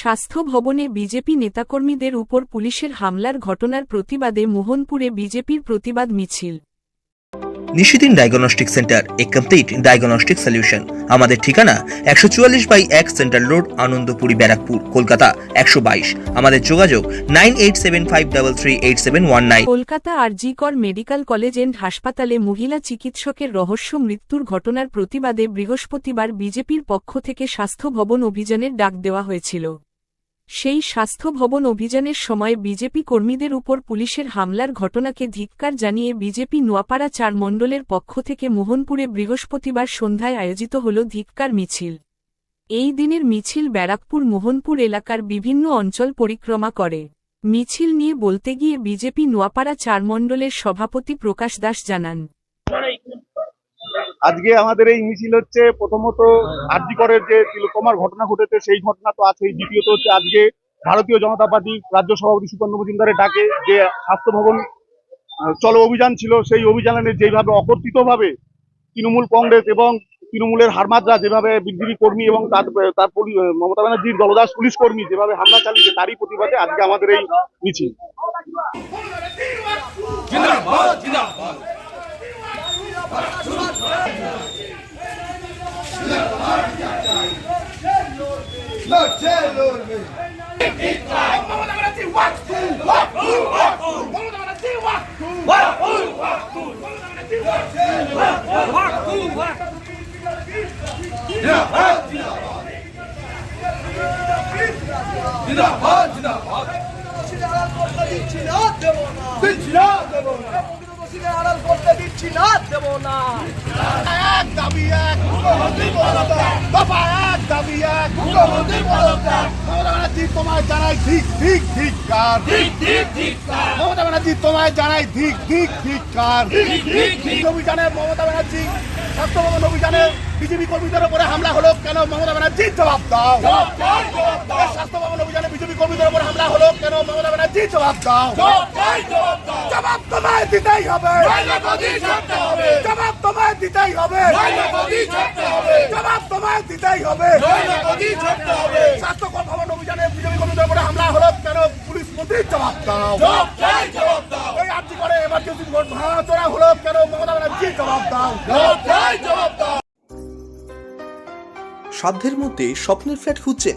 স্বাস্থ্য ভবনে বিজেপি নেতাকর্মীদের উপর পুলিশের হামলার ঘটনার প্রতিবাদে মোহনপুরে বিজেপির প্রতিবাদ মিছিল। নিশিদিন ডায়াগনস্টিক সেন্টার এ কমপ্লিট ডায়াগনস্টিক সলিউশন। আমাদের ঠিকানা একশো চুয়াল্লিশ বাই এক সেন্ট্রাল রোড আনন্দপুরি ব্যারাকপুর কলকাতা একশো বাইশ। আমাদের যোগাযোগ nine eight seven five double three eight seven one nine. Kolkata RG Kar medical college and হাসপাতালে মহিলা চিকিৎসকের রহস্য মৃত্যুর ঘটনার প্রতিবাদে বৃহস্পতিবার বিজেপির পক্ষ থেকে স্বাস্থ্য ভবন অভিযানের ডাক দেওয়া হয়েছিল। সেই স্বাস্থ্য ভবন অভিযানের সময় বিজেপি কর্মীদের উপর পুলিশের হামলার ঘটনাকে ধিক্কার জানিয়ে বিজেপি নোয়াপাড়া চার মণ্ডলের পক্ষ থেকে মোহনপুরে বৃহস্পতিবার সন্ধ্যায় আয়োজিত হল ধিক্কার মিছিল। এই দিনের মিছিল ব্যারাকপুর মোহনপুর এলাকার বিভিন্ন অঞ্চল পরিক্রমা করে। মিছিল নিয়ে বলতে গিয়ে বিজেপি নোয়াপাড়া চার মণ্ডলের সভাপতি প্রকাশ দাস জানান আজকে আমাদের এই মিছিল হচ্ছে প্রথমত আরজিকরের যে তিলোত্তমার ঘটনা ঘটেছে, সেই ঘটনা তো আছেই। দ্বিতীয়ত হচ্ছে আজকে ভারতীয় জনতা পার্টি রাজ্য সভাপতি সুকান্ত মজুমদারের ডাকে যে স্বাস্থ্য ভবন চলো অভিযান ছিল, সেই অভিযানে যেভাবে অকর্তৃত ভাবে তৃণমূল কংগ্রেস এবং তৃণমূলের হারমাদরা যেভাবে বিজেপি কর্মী এবং তার তার মমতা ব্যানার্জির দলদাস পুলিশ কর্মী যেভাবে হামলা চালিয়েছে, তারই প্রতিবাদে আজকে আমাদের এই মিছিল। দিচ্ছি না দেবো না দোষীদের আড়াল করতে দিচ্ছি না দেবো না এক দাবি এক, দফা এক মুখ্যমন্ত্রী পদত্যাগ মমতা ব্যানার্জি তোমায় জানাই ঠিক ঠিক ঠিক কার। ঠিক ঠিক ঠিক মমতা ব্যানার্জি তোমায় জানাই ঠিক ঠিক ঠিক কার। ঠিক ঠিক ঠিক অভিযানে মমতা ব্যানার্জি স্বাস্থ্য ভবন অভিযানে বিজেপি কর্মীদের উপরে হামলা হলো কেন? মমতা ব্যানার্জি জবাব দাও। স্বাস্থ্য ভবন অভিযানে বিজেপি কর্মীদের উপরে হলো কেন মমতা ব্যানার্জি? জবাব দাও। জবাব তোমায় দিতেই হবে। জবাব তোমায় দিতেই হবে। জবাব তোমায় দিতেই হবে। স্বাস্থ্য ভবন অভিযানে বিজেপি কর্মীদের উপরে হামলা হলো কেন? পুলিশ মন্ত্রী জবাব দাও। এই আর্জি করে এমার্জেন্সি ভোট ভাঙাচোরা হলো কেন? মমতা ব্যানার্জি জবাব দাও। সাধ্যের মধ্যে স্বপ্নের ফ্ল্যাট খুঁজছেন